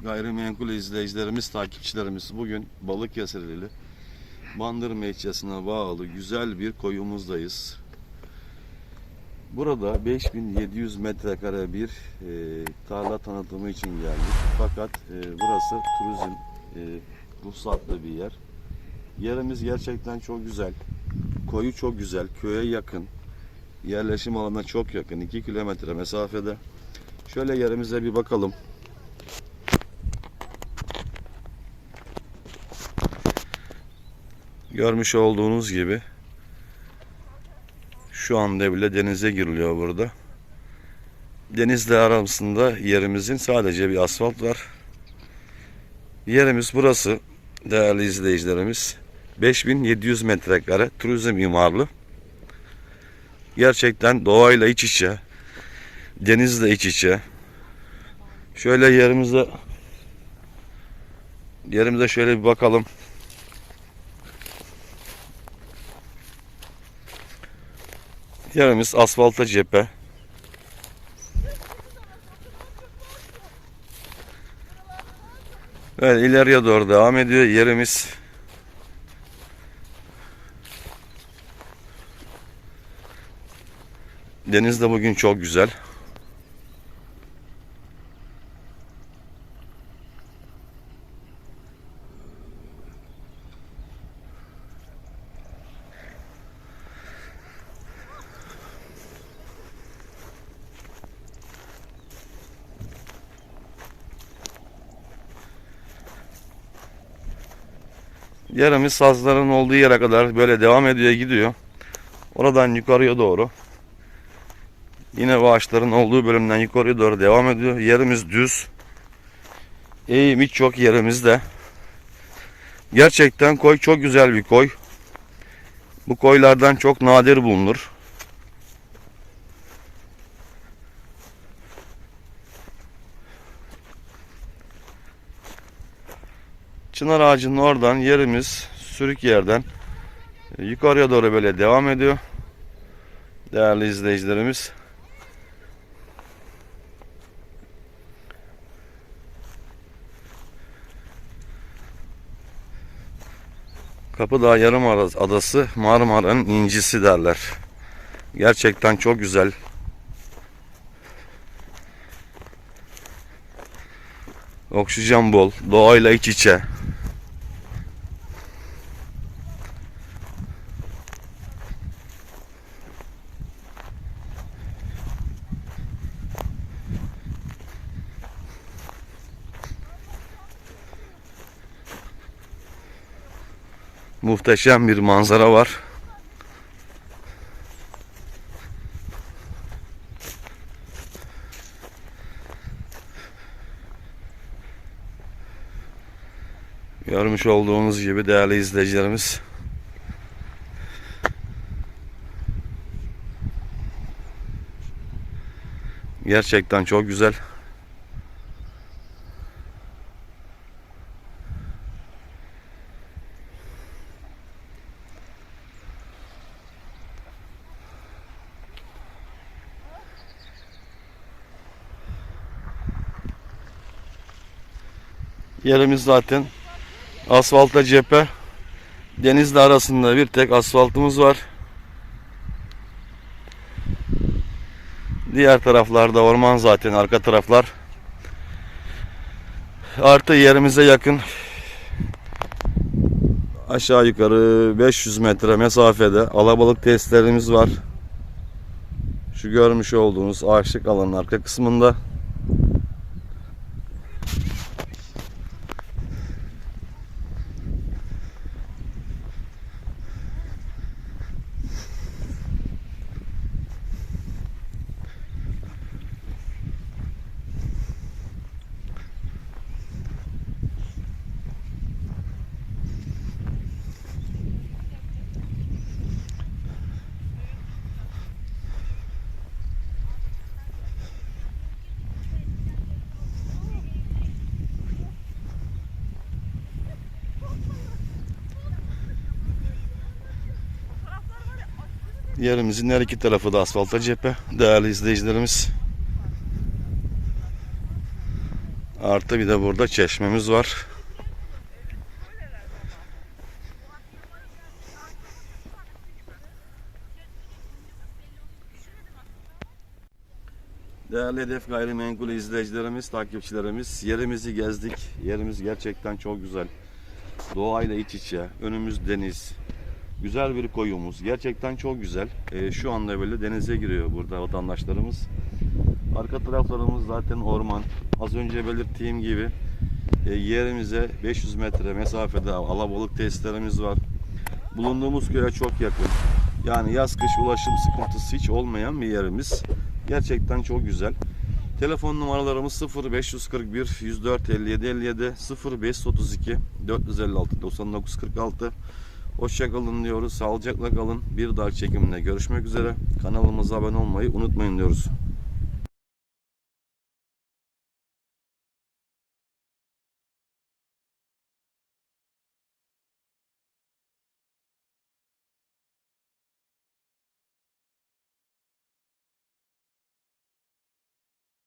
Menkul izleyicilerimiz, takipçilerimiz bugün Balıkesirli Bandırma ilçesine bağlı güzel bir koyumuzdayız. Burada 5700 metrekare bir e, tarla tanıtımı için geldik. Fakat e, burası turizm e, ruhsatlı bir yer. Yerimiz gerçekten çok güzel. Koyu çok güzel, köye yakın. Yerleşim alanına çok yakın, 2 kilometre mesafede. Şöyle yerimize bir bakalım. Görmüş olduğunuz gibi şu anda bile denize giriliyor burada. Denizle arasında yerimizin sadece bir asfalt var. Yerimiz burası değerli izleyicilerimiz. 5700 metrekare turizm imarlı. Gerçekten doğayla iç içe, denizle iç içe. Şöyle yerimize yerimize şöyle bir bakalım. Yerimiz asfalta cephe. Evet ileriye doğru devam ediyor. Yerimiz Deniz de bugün çok güzel. Yerimiz sazların olduğu yere kadar böyle devam ediyor gidiyor. Oradan yukarıya doğru. Yine bu ağaçların olduğu bölümden yukarıya doğru devam ediyor. Yerimiz düz. Eğim hiç yok yerimizde. Gerçekten koy çok güzel bir koy. Bu koylardan çok nadir bulunur. Çınar ağacının oradan yerimiz sürük yerden e, yukarıya doğru böyle devam ediyor. Değerli izleyicilerimiz. Kapıdağ Yarımada Adası Marmara'nın incisi derler. Gerçekten çok güzel. Oksijen bol, doğayla iç içe. Muhteşem bir manzara var. Görmüş olduğunuz gibi değerli izleyicilerimiz Gerçekten çok güzel. Yerimiz zaten asfalta cephe. Denizle arasında bir tek asfaltımız var. Diğer taraflarda orman zaten arka taraflar. Artı yerimize yakın aşağı yukarı 500 metre mesafede alabalık testlerimiz var. Şu görmüş olduğunuz ağaçlık alanın arka kısmında. Yerimizin her iki tarafı da asfalta cephe. Değerli izleyicilerimiz. Artı bir de burada çeşmemiz var. Değerli Hedef Gayrimenkul izleyicilerimiz, takipçilerimiz, yerimizi gezdik. Yerimiz gerçekten çok güzel. Doğayla iç içe, önümüz deniz. Güzel bir koyumuz. Gerçekten çok güzel. Ee, şu anda böyle denize giriyor burada vatandaşlarımız. Arka taraflarımız zaten orman. Az önce belirttiğim gibi e, yerimize 500 metre mesafede alabalık tesislerimiz var. Bulunduğumuz köye çok yakın. Yani yaz kış ulaşım sıkıntısı hiç olmayan bir yerimiz. Gerçekten çok güzel. Telefon numaralarımız 0541 104 57 57 0532 456 99 46 Hoşçakalın diyoruz. Sağlıcakla kalın. Bir dahaki çekimde görüşmek üzere. Kanalımıza abone olmayı unutmayın diyoruz.